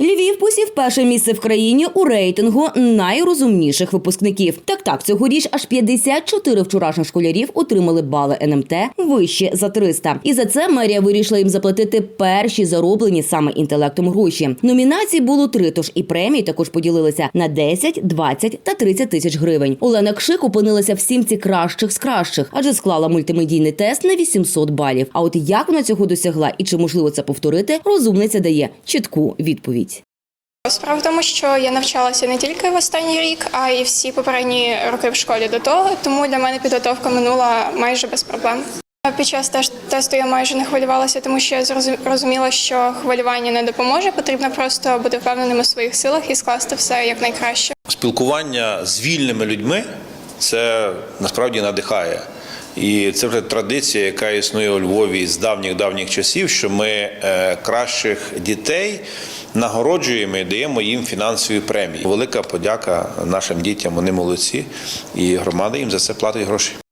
Львів посів перше місце в країні у рейтингу найрозумніших випускників. Так так, цьогоріч аж 54 вчорашніх школярів отримали бали НМТ вище за 300. І за це мерія вирішила їм заплатити перші зароблені саме інтелектом гроші. Номінацій було три, тож і премії також поділилися на 10, 20 та 30 тисяч гривень. Олена Кшик опинилася в сімці кращих з кращих, адже склала мультимедійний тест на 800 балів. А от як вона цього досягла і чи можливо це повторити, розумниця дає чітку відповідь. Справа в тому, що я навчалася не тільки в останній рік, а й всі попередні роки в школі до того, тому для мене підготовка минула майже без проблем. Під час тесту я майже не хвилювалася, тому що я зрозу- розуміла, що хвилювання не допоможе. Потрібно просто бути впевненим у своїх силах і скласти все якнайкраще. Спілкування з вільними людьми це насправді надихає. І це вже традиція, яка існує у Львові з давніх давніх часів, що ми е, кращих дітей нагороджуємо і даємо їм фінансові премії. Велика подяка нашим дітям, вони молодці, і громада їм за це платить гроші.